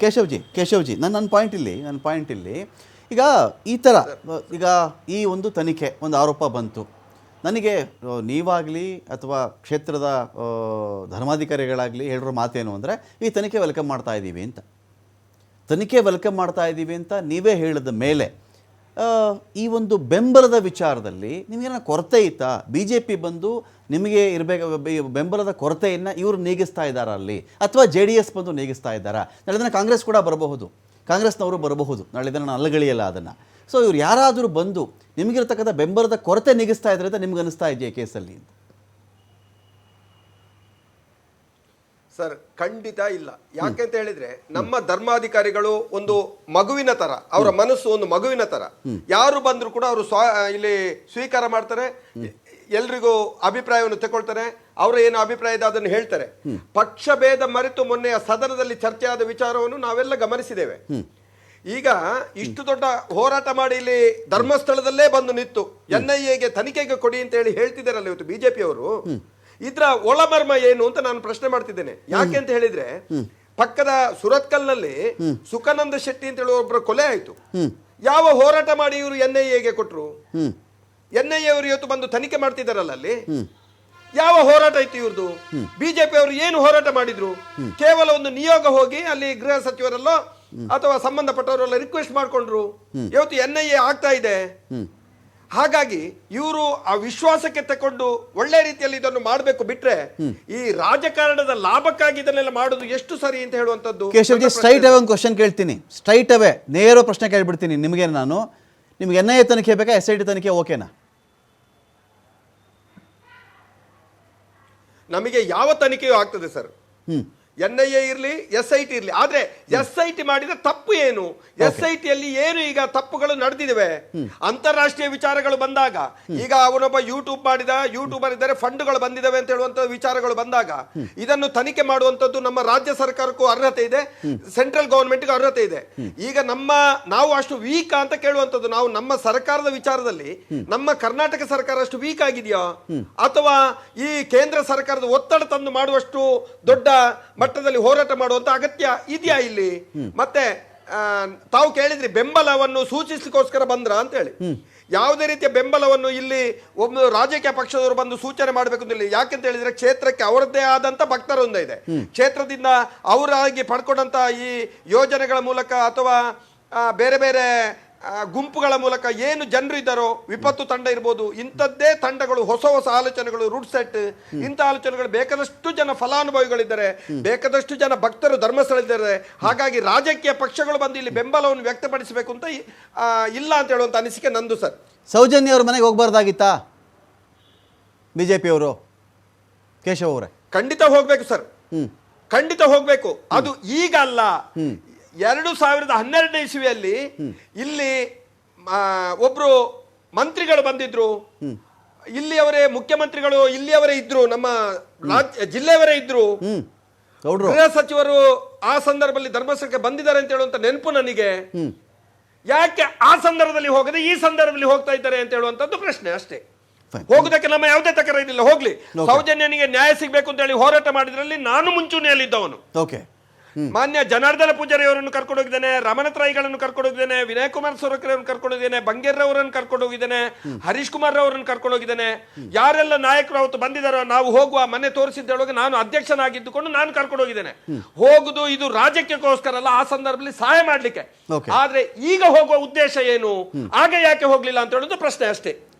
ಕೇಶವ್ಜಿ ಕೇಶವ್ಜಿ ನನ್ನ ನನ್ನ ಪಾಯಿಂಟ್ ಇಲ್ಲಿ ನನ್ನ ಪಾಯಿಂಟ್ ಇಲ್ಲಿ. ಈಗ ಈ ಥರ ಈಗ ಈ ಒಂದು ತನಿಖೆ, ಒಂದು ಆರೋಪ ಬಂತು. ನನಗೆ ನೀವಾಗಲಿ ಅಥವಾ ಕ್ಷೇತ್ರದ ಧರ್ಮಾಧಿಕಾರಿಗಳಾಗಲಿ ಹೇಳಿರೋ ಮಾತೇನು ಅಂದರೆ, ಈ ತನಿಖೆ ವೆಲ್ಕಮ್ ಮಾಡ್ತಾ ಇದ್ದೀವಿ ಅಂತ. ತನಿಖೆ ವೆಲ್ಕಮ್ ಮಾಡ್ತಾ ಇದ್ದೀವಿ ಅಂತ ನೀವೇ ಹೇಳಿದ ಮೇಲೆ ಈ ಒಂದು ಬೆಂಬಲದ ವಿಚಾರದಲ್ಲಿ ನಿಮಗೇನ ಕೊರತೆ ಇತ್ತಾ? ಬಿ ಜೆ ಪಿ ಬಂದು ನಿಮಗೆ ಇರಬೇಕು ಬೆಂಬಲದ ಕೊರತೆಯನ್ನು ಇವರು ನೀಗಿಸ್ತಾ ಇದ್ದಾರಾ ಅಲ್ಲಿ? ಅಥವಾ ಜೆ ಡಿ ಎಸ್ ಬಂದು ನೀಗಿಸ್ತಾ ಇದ್ದಾರಾ? ನಾಳೆ ದಿನ ಕಾಂಗ್ರೆಸ್ ಕೂಡ ಬರಬಹುದು. ಕಾಂಗ್ರೆಸ್ನವರು ಬರಬಹುದು. ನಾಳೆ ದಿನ ಅಲ್ಲಗಳಿಯಲ್ಲ ಅದನ್ನು. ಸೊ ಇವ್ರು ಯಾರಾದರೂ ಬಂದು ನಿಮಗಿರ್ತಕ್ಕಂಥ ಬೆಂಬಲದ ಕೊರತೆ ನೀಗಿಸ್ತಾ ಇದ್ದಾರೆ ಅಂತ ನಿಮ್ಗೆ ಅನಿಸ್ತಾ ಇದೆಯಾ ಕೇಸಲ್ಲಿ ಸರ್ ಖಂಡಿತ ಇಲ್ಲ. ಯಾಕೆ ಅಂತ ಹೇಳಿದ್ರೆ ನಮ್ಮ ಧರ್ಮಾಧಿಕಾರಿಗಳು ಒಂದು ಮಗುವಿನ ತರ ಅವರ ಮನಸ್ಸು ಒಂದು ಮಗುವಿನ ತರ. ಯಾರು ಬಂದ್ರು ಕೂಡ ಅವರು ಸ್ವ ಇಲ್ಲಿ ಸ್ವೀಕಾರ ಮಾಡ್ತಾರೆ ಎಲ್ರಿಗೂ ಅಭಿಪ್ರಾಯವನ್ನು ತಗೊಳ್ತಾರೆ ಅವರ ಏನು ಅಭಿಪ್ರಾಯ ಇದೆ ಅದನ್ನು ಹೇಳ್ತಾರೆ. ಪಕ್ಷ ಭೇದ ಮರೆತು ಮೊನ್ನೆಯ ಸದನದಲ್ಲಿ ಚರ್ಚೆಯಾದ ಆದ ವಿಚಾರವನ್ನು ನಾವೆಲ್ಲ ಗಮನಿಸಿದ್ದೇವೆ. ಈಗ ಇಷ್ಟು ದೊಡ್ಡ ಹೋರಾಟ ಮಾಡಿ ಇಲ್ಲಿ ಧರ್ಮಸ್ಥಳದಲ್ಲೇ ಬಂದು ನಿಂತು ಎನ್ ಐ ಎಗೆ ತನಿಖೆಗೆ ಕೊಡಿ ಅಂತ ಹೇಳಿ ಹೇಳ್ತಿದ್ದಾರಲ್ಲ ಇವತ್ತು ಬಿಜೆಪಿ ಅವರು. ಇದ್ರ ಒಳಮರ್ಮ ಏನು ಅಂತ ನಾನು ಪ್ರಶ್ನೆ ಮಾಡ್ತಿದ್ದೇನೆ. ಯಾಕೆ ಅಂತ ಹೇಳಿದ್ರೆ ಪಕ್ಕದ ಸುರತ್ಕಲ್ನಲ್ಲಿ ಸುಖಾನಂದ ಶೆಟ್ಟಿ ಅಂತ ಹೇಳುವ ಒಬ್ಬರ ಕೊಲೆ ಆಯ್ತು. ಯಾವ ಹೋರಾಟ ಮಾಡಿ ಇವರು ಎನ್ ಐ ಎಗೆ ಕೊಟ್ಟರು ಎನ್ ಐ ಅವರು ಇವತ್ತು ಬಂದು ತನಿಖೆ ಮಾಡ್ತಿದ್ದಾರಲ್ಲ ಅಲ್ಲಿ? ಯಾವ ಹೋರಾಟ ಇತ್ತು ಇವ್ರದ್ದು ಬಿಜೆಪಿ ಅವರು ಏನು ಹೋರಾಟ ಮಾಡಿದ್ರು? ಕೇವಲ ಒಂದು ನಿಯೋಗ ಹೋಗಿ ಅಲ್ಲಿ ಗೃಹ ಸಚಿವರಲ್ಲೋ ಅಥವಾ ಸಂಬಂಧಪಟ್ಟವರೆಲ್ಲ ರಿಕ್ವೆಸ್ಟ್ ಮಾಡ್ಕೊಂಡ್ರು? ಇವತ್ತು ಎನ್ ಐ ಎ ಆಗ್ತಾ ಇದೆ. ಹಾಗಾಗಿ ಇವರು ಆ ವಿಶ್ವಾಸಕ್ಕೆ ತಕೊಂಡು ಒಳ್ಳೆ ರೀತಿಯಲ್ಲಿ ಇದನ್ನು ಮಾಡಬೇಕು ಬಿಟ್ರೆ ಈ ರಾಜಕಾರಣದ ಲಾಭಕ್ಕಾಗಿ ಇದನ್ನೆಲ್ಲ ಮಾಡೋದು ಎಷ್ಟು ಸರಿ ಅಂತ ಹೇಳುವಂತದ್ದು ಕೇಶವ್ಜಿ ಸ್ಟ್ರೈಟ್ ಅವೇ ಒಂದು ಕ್ವಶನ್ ಕೇಳ್ತೀನಿ. ಸ್ಟ್ರೈಟ್ ಅವೇ ನೇರ ಪ್ರಶ್ನೆ ಕೇಳ್ಬಿಡ್ತೀನಿ ನಿಮಗೆ ನಾನು? ನಿಮ್ಗೆ ಎನ್ ಐ ಎ ತನಿಖೆ ಬೇಕಾ ಎಸ್ ಐ ಟಿ ತನಿಖೆ ಓಕೆನಾ? ನಮಗೆ ಯಾವ ತನಿಖೆಯೂ ಆಗ್ತದೆ ಸರ್. ಎನ್ ಐ ಎ ಇರಲಿ ಎಸ್ ಐ ಟಿ ಇರಲಿ. ಆದ್ರೆ ಎಸ್ ಐ ಟಿ ಮಾಡಿದ ತಪ್ಪು ಏನು ಎಸ್ ಐ ಟಿಯಲ್ಲಿ ಏನು ಈಗ ತಪ್ಪುಗಳು ನಡೆದಿವೆ ಅಂತಾರಾಷ್ಟ್ರೀಯ ವಿಚಾರಗಳು ಬಂದಾಗ ಈಗ ಅವನೊಬ್ಬ ಯೂಟ್ಯೂಬ್ ಮಾಡಿದ ಯೂಟ್ಯೂಬರ್ ಇದ್ದಾರೆ ಫಂಡ್ಗಳು ಬಂದಿದ್ದಾವೆ ಅಂತ ಹೇಳುವಂತ ವಿಚಾರಗಳು ಬಂದಾಗ ಇದನ್ನು ತನಿಖೆ ಮಾಡುವಂತದ್ದು ನಮ್ಮ ರಾಜ್ಯ ಸರ್ಕಾರಕ್ಕೂ ಅರ್ಹತೆ ಇದೆ ಸೆಂಟ್ರಲ್ ಗವರ್ಮೆಂಟ್ಗೂ ಅರ್ಹತೆ ಇದೆ. ಈಗ ನಮ್ಮ ನಾವು ಅಷ್ಟು ವೀಕ್ ಅಂತ ಕೇಳುವಂತದ್ದು ನಾವು ನಮ್ಮ ಸರ್ಕಾರದ ವಿಚಾರದಲ್ಲಿ ನಮ್ಮ ಕರ್ನಾಟಕ ಸರ್ಕಾರ ಅಷ್ಟು ವೀಕ್ ಆಗಿದೆಯಾ? ಅಥವಾ ಈ ಕೇಂದ್ರ ಸರ್ಕಾರದ ಒತ್ತಡ ತಂದು ಮಾಡುವಷ್ಟು ದೊಡ್ಡ ಮಟ್ಟದಲ್ಲಿ ಹೋರಾಟ ಮಾಡುವಂತ ಅಗತ್ಯ ಇದೆಯಾ ಇಲ್ಲಿ? ಮತ್ತೆ ತಾವು ಕೇಳಿದ್ರಿ ಬೆಂಬಲವನ್ನು ಸೂಚಿಸಲಿಕ್ಕೋಸ್ಕರ ಬಂದ್ರ ಅಂತ ಹೇಳಿ ಯಾವುದೇ ರೀತಿಯ ಬೆಂಬಲವನ್ನು ಇಲ್ಲಿ ಒಂದು ರಾಜಕೀಯ ಪಕ್ಷದವರು ಬಂದು ಸೂಚನೆ ಮಾಡಬೇಕು ಅಂತ ಹೇಳಿ ಯಾಕೆಂತ ಹೇಳಿದ್ರೆ ಕ್ಷೇತ್ರಕ್ಕೆ ಅವರದ್ದೇ ಆದಂತ ಭಕ್ತರೊಂದ ಇದೆ. ಕ್ಷೇತ್ರದಿಂದ ಅವರಾಗಿ ಪಡ್ಕೊಂಡಂತ ಈ ಯೋಜನೆಗಳ ಮೂಲಕ ಅಥವಾ ಬೇರೆ ಬೇರೆ ಗುಂಪುಗಳ ಮೂಲಕ ಏನು ಜನರು ಇದ್ದಾರೋ ವಿಪತ್ತು ತಂಡ ಇರ್ಬೋದು ಇಂಥದ್ದೇ ತಂಡಗಳು ಹೊಸ ಹೊಸ ಆಲೋಚನೆಗಳು ರೂಟ್ ಸೆಟ್ ಇಂಥ ಆಲೋಚನೆಗಳು ಬೇಕಾದಷ್ಟು ಜನ ಫಲಾನುಭವಿಗಳಿದ್ದಾರೆ ಬೇಕಾದಷ್ಟು ಜನ ಭಕ್ತರು ಧರ್ಮಸ್ಥಳಿದ್ದಾರೆ ಹಾಗಾಗಿ ರಾಜಕೀಯ ಪಕ್ಷಗಳು ಬಂದು ಇಲ್ಲಿ ಬೆಂಬಲವನ್ನು ವ್ಯಕ್ತಪಡಿಸಬೇಕು ಅಂತ ಇಲ್ಲ ಅಂತ ಹೇಳುವಂಥ ಅನಿಸಿಕೆ ನಂದು ಸರ್. ಸೌಜನ್ಯ ಅವರು ಮನೆಗೆ ಹೋಗ್ಬಾರ್ದಾಗಿತ್ತಾ? ಬಿ ಜೆ ಪಿಯವರು ಕೇಶವ್ ಅವರೇ? ಖಂಡಿತ ಹೋಗ್ಬೇಕು ಸರ್. ಖಂಡಿತ ಹೋಗ್ಬೇಕು. ಅದು ಈಗ ಅಲ್ಲ. ಎರಡು ಸಾವಿರದ ಹನ್ನೆರಡನೇ ಇಸ್ವಿಯಲ್ಲಿ ಇಲ್ಲಿ ಒಬ್ರು ಮಂತ್ರಿಗಳು ಬಂದಿದ್ರು. ಇಲ್ಲಿಯವರೇ ಮುಖ್ಯಮಂತ್ರಿಗಳು ಇಲ್ಲಿಯವರೇ ಇದ್ರು ನಮ್ಮ ರಾಜ್ಯ ಜಿಲ್ಲೆಯವರೇ ಇದ್ರು. ಗೃಹ ಸಚಿವರು ಆ ಸಂದರ್ಭದಲ್ಲಿ ಧರ್ಮಸ್ಥಳಕ್ಕೆ ಬಂದಿದ್ದಾರೆ ಅಂತ ಹೇಳುವಂತ ನೆನಪು ನನಗೆ. ಯಾಕೆ ಆ ಸಂದರ್ಭದಲ್ಲಿ ಹೋಗದೆ ಈ ಸಂದರ್ಭದಲ್ಲಿ ಹೋಗ್ತಾ ಇದ್ದಾರೆ ಅಂತ ಹೇಳುವಂತದ್ದು ಪ್ರಶ್ನೆ ಅಷ್ಟೇ. ಹೋಗುದಕ್ಕೆ ನಮ್ಮ ಯಾವುದೇ ತಕರ ಇರಲಿಲ್ಲ ಹೋಗ್ಲಿ ಸೌಜನ್ಯನಿಗೆ ನ್ಯಾಯ ಸಿಗಬೇಕು ಅಂತ ಹೇಳಿ ಹೋರಾಟ ಮಾಡಿದ್ರಲ್ಲಿ ನಾನು ಮುಂಚೂಣಿಯಲ್ಲಿದ್ದವನು. ಓಕೆ ಮಾನ್ಯ ಜನಾರ್ದನ ಪೂಜಾರಿ ಅವರನ್ನು ಕರ್ಕೊಂಡು ಹೋಗಿದ್ದೇನೆ ರಮಣತ್ರಾಯಿಗಳನ್ನು ಕರ್ಕೊಂಡು ಹೋಗಿದ್ದೇನೆ ವಿನಯ್ ಕುಮಾರ್ ಅವರನ್ನು ಕರ್ಕೊಂಡು ಹೋಗಿದ್ದೇನೆ ಬಂಗೇರ್ರವರನ್ನು ಕರ್ಕೊಂಡು ಹೋಗಿದ್ದೇನೆ ಹರೀಶ್ ಕುಮಾರ್ ಅವರನ್ನು ಕರ್ಕೊಂಡು ಹೋಗಿದ್ದೇನೆ. ಯಾರೆಲ್ಲ ನಾಯಕರು ಅವತ್ತು ಬಂದಿದ್ದಾರೋ ನಾವು ಹೋಗುವ ಮನೆ ತೋರಿಸಿದ್ದೊಳಗೆ ನಾನು ಅಧ್ಯಕ್ಷನಾಗಿದ್ದುಕೊಂಡು ನಾನು ಕರ್ಕೊಂಡು ಹೋಗಿದ್ದೇನೆ. ಹೋಗುದು ಇದು ರಾಜ್ಯಕ್ಕೋಸ್ಕರ ಅಲ್ಲ ಆ ಸಂದರ್ಭದಲ್ಲಿ ಸಹಾಯ ಮಾಡ್ಲಿಕ್ಕೆ. ಆದ್ರೆ ಈಗ ಹೋಗುವ ಉದ್ದೇಶ ಏನು? ಆಗ ಯಾಕೆ ಹೋಗ್ಲಿಲ್ಲ ಅಂತ ಹೇಳೋದು ಪ್ರಶ್ನೆ ಅಷ್ಟೇ.